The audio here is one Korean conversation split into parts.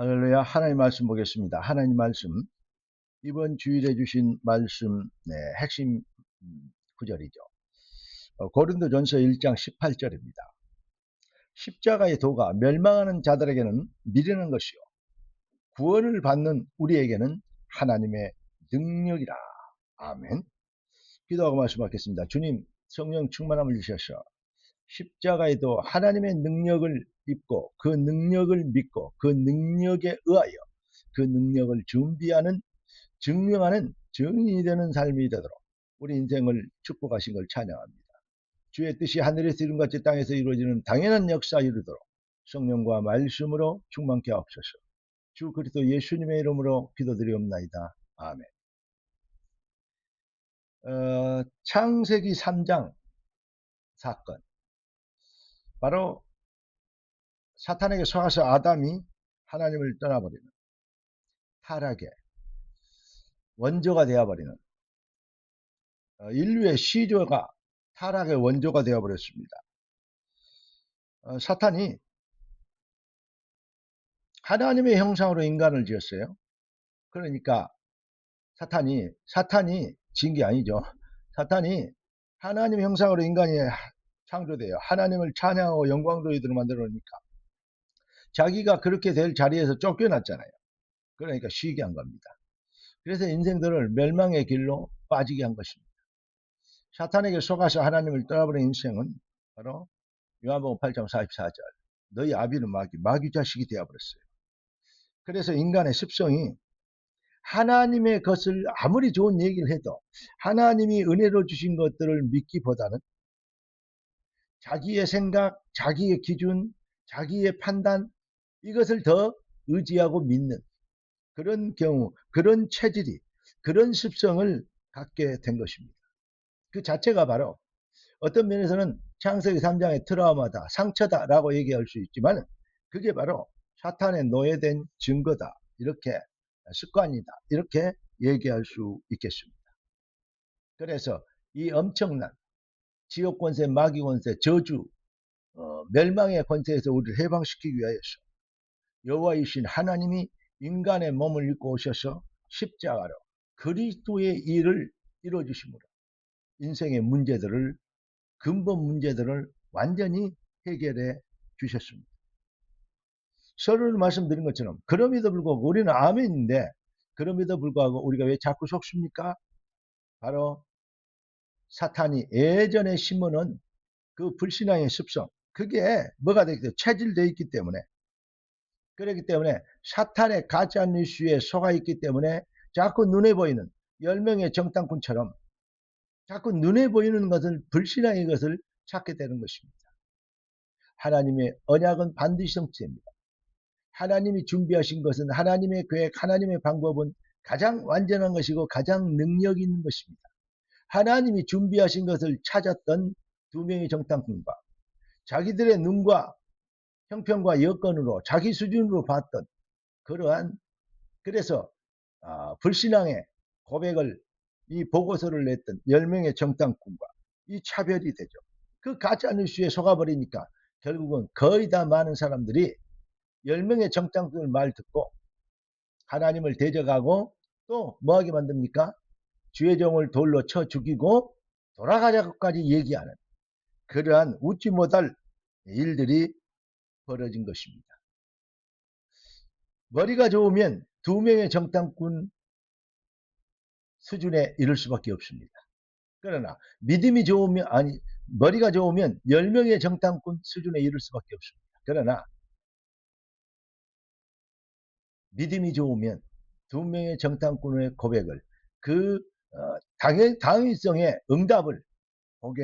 할렐루야. 하나님 말씀 보겠습니다. 하나님 말씀. 이번 주일에 주신 말씀, 네, 핵심 음, 구절이죠. 어, 고린도전서 1장 18절입니다. 십자가의 도가 멸망하는 자들에게는 미련한 것이요. 구원을 받는 우리에게는 하나님의 능력이라. 아멘. 기도하고 말씀하겠습니다. 주님, 성령 충만함을 주셔서 십자가에도 하나님의 능력을 입고 그 능력을 믿고 그 능력에 의하여 그 능력을 준비하는 증명하는 증인이 되는 삶이 되도록 우리 인생을 축복하신 걸 찬양합니다. 주의 뜻이 하늘에서 이룬같이 땅에서 이루어지는 당연한 역사 이루도록 성령과 말씀으로 충만케 하옵소서. 주 그리스도 예수님의 이름으로 기도드리옵나이다. 아멘. 어, 창세기 3장 사건 바로 사탄에게 속아서 아담이 하나님을 떠나버리는 타락의 원조가 되어버리는 어, 인류의 시조가 타락의 원조가 되어버렸습니다. 어, 사탄이 하나님의 형상으로 인간을 지었어요. 그러니까 사탄이 사탄이 진 게 아니죠. 사탄이 하나님의 형상으로 인간이 창조돼요. 하나님을 찬양하고 영광도이들을 만들어 놓으니까 자기가 그렇게 될 자리에서 쫓겨났잖아요. 그러니까 쉬게 한 겁니다. 그래서 인생들을 멸망의 길로 빠지게 한 것입니다. 사탄에게 속아서 하나님을 떠나버린 인생은 바로 요한복음 8장 44절 너희 아비는 마귀, 마귀 자식이 되어버렸어요. 그래서 인간의 습성이 하나님의 것을 아무리 좋은 얘기를 해도 하나님이 은혜로 주신 것들을 믿기보다는 자기의 생각, 자기의 기준, 자기의 판단 이것을 더 의지하고 믿는 그런 경우, 그런 체질이, 그런 습성을 갖게 된 것입니다. 그 자체가 바로 어떤 면에서는 창세기 3장의 트라우마다, 상처다라고 얘기할 수 있지만 그게 바로 사탄의 노예된 증거다. 이렇게 습관이다. 이렇게 얘기할 수 있겠습니다. 그래서 이 엄청난 지옥 권세, 마귀 권세, 저주, 어, 멸망의 권세에서 우리를 해방시키기 위하여서 여호와이신 하나님이 인간의 몸을 입고 오셔서 십자가로 그리스도의 일을 이루어 주심으로 인생의 문제들을 근본 문제들을 완전히 해결해 주셨습니다. 서로 말씀드린 것처럼 그럼에도 불구하고 우리는 아멘인데 그럼에도 불구하고 우리가 왜 자꾸 속습니까? 바로 사탄이 예전에 심어놓은 그 불신앙의 습성 그게 뭐가 되겠어요? 체질되어 있기 때문에 그렇기 때문에 사탄의 가짜 뉴스에 속아 있기 때문에 자꾸 눈에 보이는 10명의 정당꾼처럼 자꾸 눈에 보이는 것을 불신앙의 것을 찾게 되는 것입니다. 하나님의 언약은 반드시 성취됩니다. 하나님이 준비하신 것은 하나님의 계획, 하나님의 방법은 가장 완전한 것이고 가장 능력 있는 것입니다. 하나님이 준비하신 것을 찾았던 두 명의 정탐꾼과 자기들의 눈과 형편과 여건으로 자기 수준으로 봤던 그러한 그래서 아, 불신앙의 고백을 이 보고서를 냈던 10명의 정탐꾼과 이 차별이 되죠. 그 가짜 뉴스에 속아버리니까 결국은 거의 다 많은 사람들이 10명의 정탐꾼을 말 듣고 하나님을 대적하고 또 뭐하게 만듭니까? 주의 종을 돌로 쳐 죽이고 돌아가자고까지 얘기하는 그러한 웃지 못할 일들이 벌어진 것입니다. 머리가 좋으면 두 명의 정탐꾼 수준에 이를 수밖에 없습니다. 그러나 믿음이 좋으면 아니 머리가 좋으면 10명의 정탐꾼 수준에 이를 수밖에 없습니다. 그러나 믿음이 좋으면 두 명의 정탐꾼의 고백을 그 어, 당연, 당위성의 응답을 보게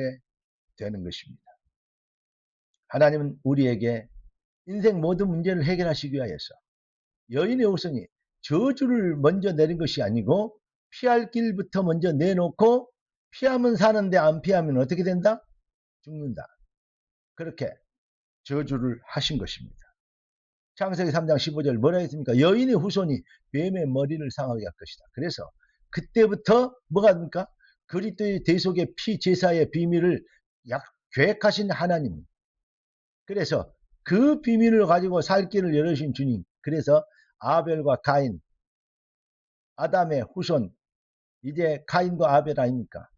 되는 것입니다. 하나님은 우리에게 인생 모든 문제를 해결하시기 위하여서 여인의 우선이 저주를 먼저 내린 것이 아니고 피할 길부터 먼저 내놓고 피하면 사는데 안 피하면 어떻게 된다? 죽는다. 그렇게 저주를 하신 것입니다. 창세기 3장 15절 뭐라 했습니까? 여인의 후손이 뱀의 머리를 상하게 할 것이다. 그래서 그때부터 뭐가 됩니까? 그리스도의 대속의 피 제사의 비밀을 약 계획하신 하나님. 그래서 그 비밀을 가지고 살 길을 열으신 주님. 그래서 아벨과 가인, 아담의 후손, 이제 가인과 아벨 아닙니까?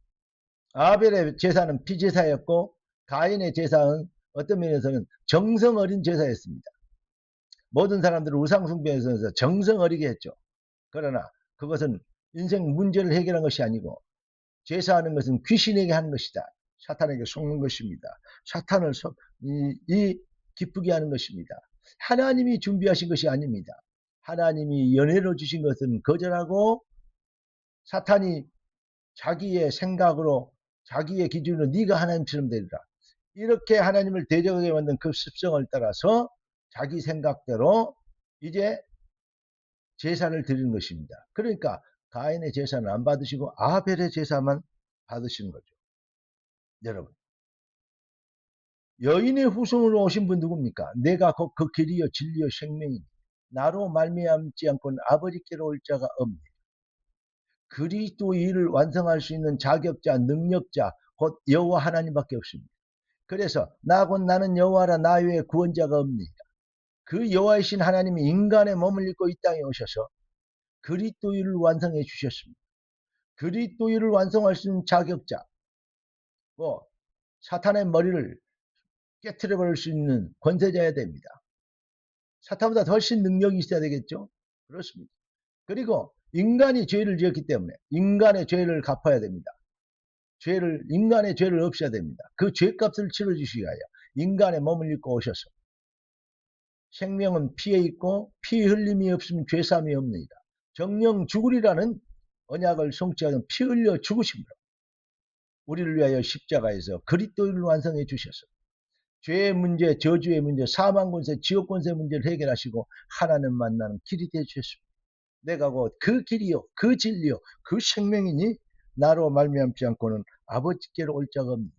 아벨의 제사는 피제사였고 가인의 제사는 어떤 면에서는 정성 어린 제사였습니다. 모든 사람들을 우상숭배에서 정성 어리게 했죠. 그러나 그것은 인생 문제를 해결한 것이 아니고 제사하는 것은 귀신에게 하는 것이다. 사탄에게 속는 것입니다. 사탄을 속, 이, 이 기쁘게 하는 것입니다. 하나님이 준비하신 것이 아닙니다. 하나님이 연애로 주신 것은 거절하고 사탄이 자기의 생각으로 자기의 기준으로 네가 하나님처럼 되리라. 이렇게 하나님을 대적하게 만든 그 습성을 따라서 자기 생각대로 이제 제사를 드리는 것입니다. 그러니까 가인의 제사는 안 받으시고 아벨의 제사만 받으시는 거죠. 여러분. 여인의 후손으로 오신 분 누굽니까? 내가 그, 그 길이요 진리요 생명이니 나로 말미암지 않고는 아버지께로 올 자가 없니. 그리스도 일을 완성할 수 있는 자격자, 능력자, 곧 여호와 하나님밖에 없습니다. 그래서 나 곧 나는 여호와라 나 외에 구원자가 없니까. 그 여호와이신 하나님이 인간의 몸을 입고 이 땅에 오셔서 그리스도 일을 완성해 주셨습니다. 그리스도 일을 완성할 수 있는 자격자, 뭐 사탄의 머리를 깨트려 버릴 수 있는 권세자야 됩니다. 사탄보다 훨씬 능력이 있어야 되겠죠? 그렇습니다. 그리고 인간이 죄를 지었기 때문에 인간의 죄를 갚아야 됩니다. 죄를 인간의 죄를 없애야 됩니다. 그 죄값을 치러 주시기 위하여 인간의 몸을 입고 오셔서 생명은 피에 있고 피 흘림이 없으면 죄삼이 없느니라. 정령 죽으리라는 언약을 성취하는 피 흘려 죽으심으로 우리를 위하여 십자가에서 그리스도를 완성해 주셔서 죄의 문제, 저주의 문제, 사망 권세, 지옥 권세 문제를 해결하시고 하나님 만나는 길이 되어 주셨습니다. 내가 곧 그 길이요, 그 진리요, 그 생명이니 나로 말미암지 않고는 아버지께로 올 자가 없습니다.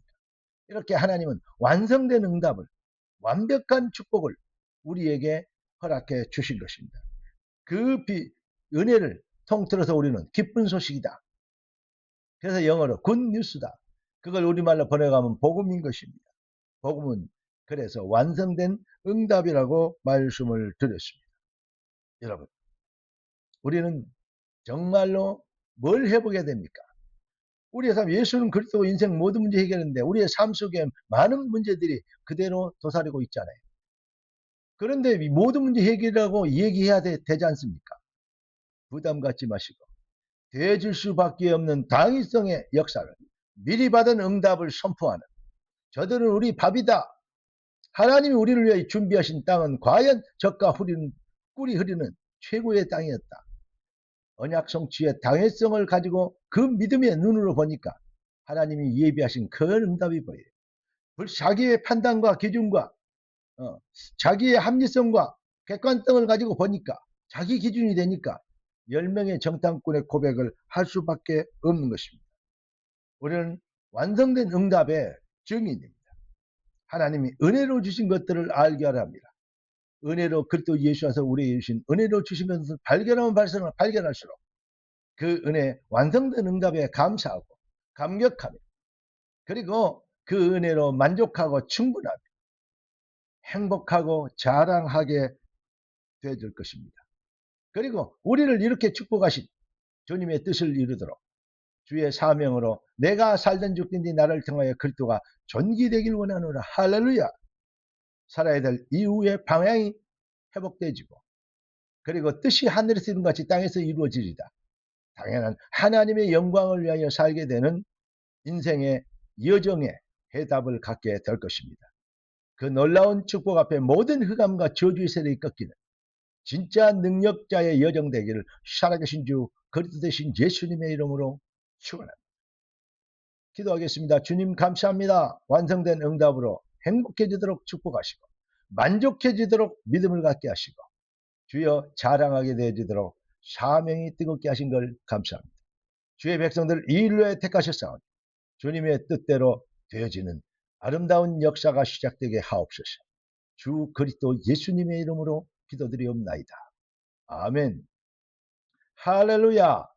이렇게 하나님은 완성된 응답을, 완벽한 축복을 우리에게 허락해 주신 것입니다. 그 비, 은혜를 통틀어서 우리는 기쁜 소식이다. 그래서 영어로 굿 뉴스다. 그걸 우리말로 번역하면 복음인 것입니다. 복음은 그래서 완성된 응답이라고 말씀을 드렸습니다. 여러분, 우리는 정말로 뭘 해보게 됩니까? 우리의 삶, 예수는 그리스도 인생 모든 문제 해결했는데 우리의 삶 속에 많은 문제들이 그대로 도사리고 있잖아요. 그런데 모든 문제 해결하고 얘기해야 되, 지 않습니까? 부담 갖지 마시고 되어질 수밖에 없는 당위성의 역사를 미리 받은 응답을 선포하는 저들은 우리 밥이다. 하나님이 우리를 위해 준비하신 땅은 과연 적과 후리는 꿀이 흐리는 최고의 땅이었다. 언약 성취의 당회성을 가지고 그 믿음의 눈으로 보니까 하나님이 예비하신 그 응답이 보여요. 자기의 판단과 기준과 어, 자기의 합리성과 객관성을 가지고 보니까 자기 기준이 되니까 10명의 정탐꾼의 고백을 할 수밖에 없는 것입니다. 우리는 완성된 응답의 증인입니다. 하나님이 은혜로 주신 것들을 알게 하려 합니다. 은혜로 그리스도 예수 와서 우리에게 주신 은혜로 것을 발견하면 발견, 발견할수록 그 은혜 완성된 응답에 감사하고 감격하며 그리고 그 은혜로 만족하고 충분하며 행복하고 자랑하게 되어질 것입니다. 그리고 우리를 이렇게 축복하신 주님의 뜻을 이루도록 주의 사명으로 내가 살던 죽든지 나를 통하여 그리스도가 존귀되길 원하노라 할렐루야 살아야 될 이후의 방향이 회복되지고 그리고 뜻이 하늘에서 이룬 같이 땅에서 이루어지리다. 당연한 하나님의 영광을 위하여 살게 되는 인생의 여정의 해답을 갖게 될 것입니다. 그 놀라운 축복 앞에 모든 흑암과 저주의 세력이 꺾이는 진짜 능력자의 여정 되기를 살아계신 주 그리스도 되신 예수님의 이름으로 축원합니다. 기도하겠습니다. 주님 감사합니다. 완성된 응답으로 행복해지도록 축복하시고 만족해지도록 믿음을 갖게 하시고 주여 자랑하게 되어지도록 사명이 뜨겁게 하신 걸 감사합니다. 주의 백성들 이 일로에 택하셨사오니 주님의 뜻대로 되어지는 아름다운 역사가 시작되게 하옵소서. 주 그리스도 예수님의 이름으로 기도드리옵나이다. 아멘. 할렐루야.